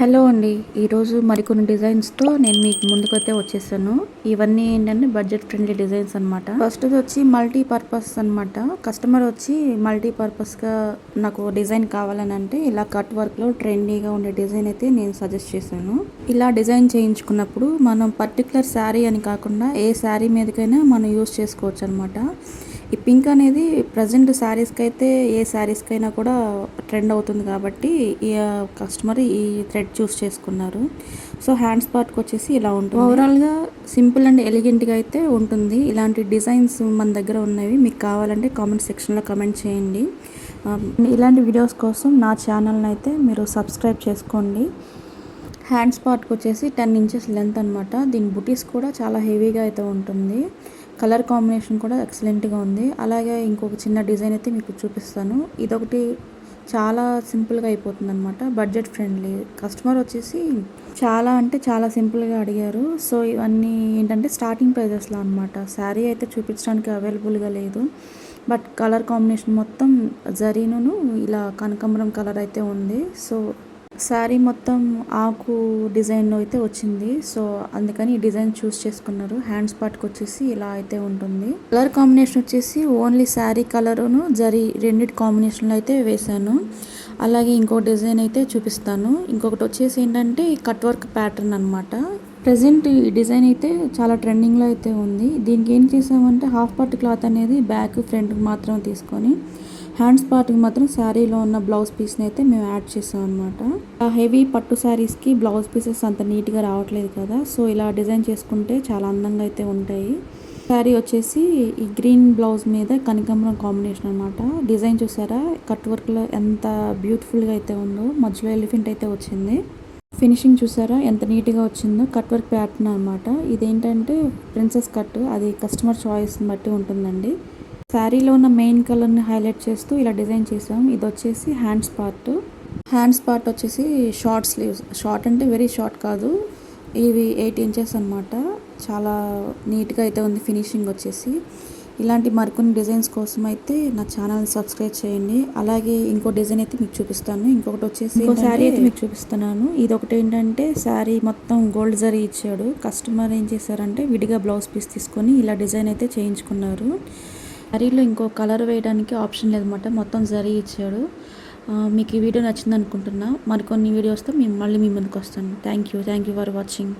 Hello అండి. ఈరోజు మరికొన్ని డిజైన్స్తో నేను మీకు ముందుకైతే వచ్చేసాను. ఇవన్నీ ఏంటంటే బడ్జెట్ ఫ్రెండ్లీ డిజైన్స్ అనమాట ఫస్ట్ వచ్చి మల్టీ పర్పస్ అనమాట కస్టమర్ వచ్చి మల్టీ పర్పస్గా నాకు డిజైన్ కావాలని అంటే ఇలా కట్ వర్క్లో ట్రెండీగా ఉండే డిజైన్ అయితే నేను సజెస్ట్ చేశాను. ఇలా డిజైన్ చేయించుకున్నప్పుడు మనం పర్టికులర్ శారీ అని కాకుండా ఏ శారీ మీదకైనా మనం యూస్ చేసుకోవచ్చు అనమాట ఈ పింక్ అనేది ప్రజెంట్ శారీస్కి అయితే ఏ శారీస్కి అయినా కూడా ట్రెండ్ అవుతుంది కాబట్టి ఈ కస్టమర్ ఈ థ్రెడ్ చూస్ చేసుకున్నారు. సో హ్యాండ్స్ పార్ట్కి వచ్చేసి ఇలా ఉంటుంది. ఓవరాల్గా సింపుల్ అండ్ ఎలిగెంట్గా అయితే ఉంటుంది. ఇలాంటి డిజైన్స్ మన దగ్గర ఉన్నవి. మీకు కావాలంటే కామెంట్ సెక్షన్లో కమెంట్ చేయండి. ఇలాంటి వీడియోస్ కోసం నా ఛానల్ని అయితే మీరు సబ్స్క్రైబ్ చేసుకోండి. హ్యాండ్స్ పార్ట్కి వచ్చేసి టెన్ ఇంచెస్ లెంత్ అనమాట దీని బుటీస్ కూడా చాలా హెవీగా అయితే ఉంటుంది. కలర్ కాంబినేషన్ కూడా ఎక్సలెంట్గా ఉంది. అలాగే ఇంకొక చిన్న డిజైన్ అయితే మీకు చూపిస్తాను. ఇదొకటి చాలా సింపుల్గా అయిపోతుంది అనమాట బడ్జెట్ ఫ్రెండ్లీ. కస్టమర్ వచ్చేసి చాలా అంటే చాలా సింపుల్గా అడిగారు. సో ఇవన్నీ ఏంటంటే స్టార్టింగ్ ప్రైజెస్లో అనమాట శారీ అయితే చూపించడానికి అవైలబుల్గా లేదు. బట్ కలర్ కాంబినేషన్ మొత్తం జరీను ఇలా కనకాంబరం కలర్ అయితే ఉంది. సో శారీ మొత్తం ఆకు డిజైన్లో అయితే వచ్చింది. సో అందుకని ఈ డిజైన్ చూస్ చేసుకున్నారు. హ్యాండ్స్ పార్ట్కి వచ్చేసి ఇలా అయితే ఉంటుంది. కలర్ కాంబినేషన్ వచ్చేసి ఓన్లీ శారీ కలరును జరీ రెండింటి కాంబినేషన్లో అయితే వేశాను. అలాగే ఇంకో డిజైన్ అయితే చూపిస్తాను. ఇంకొకటి వచ్చేసి ఏంటంటే కట్ వర్క్ ప్యాటర్న్ అనమాట ప్రజెంట్ ఈ డిజైన్ అయితే చాలా ట్రెండింగ్లో అయితే ఉంది. దీనికి ఏం చేసామంటే హాఫ్ పార్ట్ క్లాత్ అనేది బ్యాక్ ఫ్రంట్ మాత్రం తీసుకొని హ్యాండ్స్ పార్ట్కి మాత్రం శారీలో ఉన్న బ్లౌజ్ పీస్ని అయితే మేము యాడ్ చేసాం అనమాట హెవీ పట్టు శారీస్కి బ్లౌజ్ పీసెస్ అంత నీట్గా రావట్లేదు కదా సో ఇలా డిజైన్ చేసుకుంటే చాలా అందంగా అయితే ఉంటాయి. శారీ వచ్చేసి ఈ గ్రీన్ బ్లౌజ్ మీద కనకాంబరం కాంబినేషన్ అనమాట డిజైన్ చూసారా? కట్ వర్క్లో ఎంత బ్యూటిఫుల్గా అయితే ఉందో మధ్యలో ఎలిఫెంట్ అయితే వచ్చింది. ఫినిషింగ్ చూసారా? ఎంత నీట్గా వచ్చిందో కట్ వర్క్ ప్యాటర్న్ అనమాట ఇదేంటంటే ప్రిన్సెస్ కట్. అది కస్టమర్ చాయిస్ని బట్టి ఉంటుందండి. శారీలో ఉన్న మెయిన్ కలర్ని హైలైట్ చేస్తూ ఇలా డిజైన్ చేసాం. ఇది వచ్చేసి హ్యాండ్స్ పార్ట్ హ్యాండ్స్ పార్ట్ వచ్చేసి షార్ట్ స్లీవ్స్. షార్ట్ అంటే వెరీ షార్ట్ కాదు. ఇవి ఎయిట్ ఇంచెస్ అనమాట చాలా నీట్గా అయితే ఉంది ఫినిషింగ్ వచ్చేసి. ఇలాంటి మరికొన్ని డిజైన్స్ కోసం అయితే నా ఛానల్ సబ్స్క్రైబ్ చేయండి. అలాగే ఇంకో డిజైన్ అయితే మీకు చూపిస్తాను. ఇంకొకటి వచ్చేసి ఇంకో శారీ అయితే మీకు చూపిస్తున్నాను. ఇది ఒకటి ఏంటంటే శారీ మొత్తం గోల్డ్ జరీ ఇచ్చాడు. కస్టమర్ ఏం చేశారంటే విడిగా బ్లౌజ్ పీస్ తీసుకొని ఇలా డిజైన్ అయితే చేయించుకున్నారు. శారీలో ఇంకో కలర్ వేయడానికి ఆప్షన్ లేదన్నమాట. మొత్తం జరీ ఇచ్చాడు. మీకు ఈ వీడియో నచ్చింది అనుకుంటున్నా మరికొన్ని వీడియోస్తో మేము మళ్ళీ మీ ముందుకు వస్తాను. Thank you thank you for watching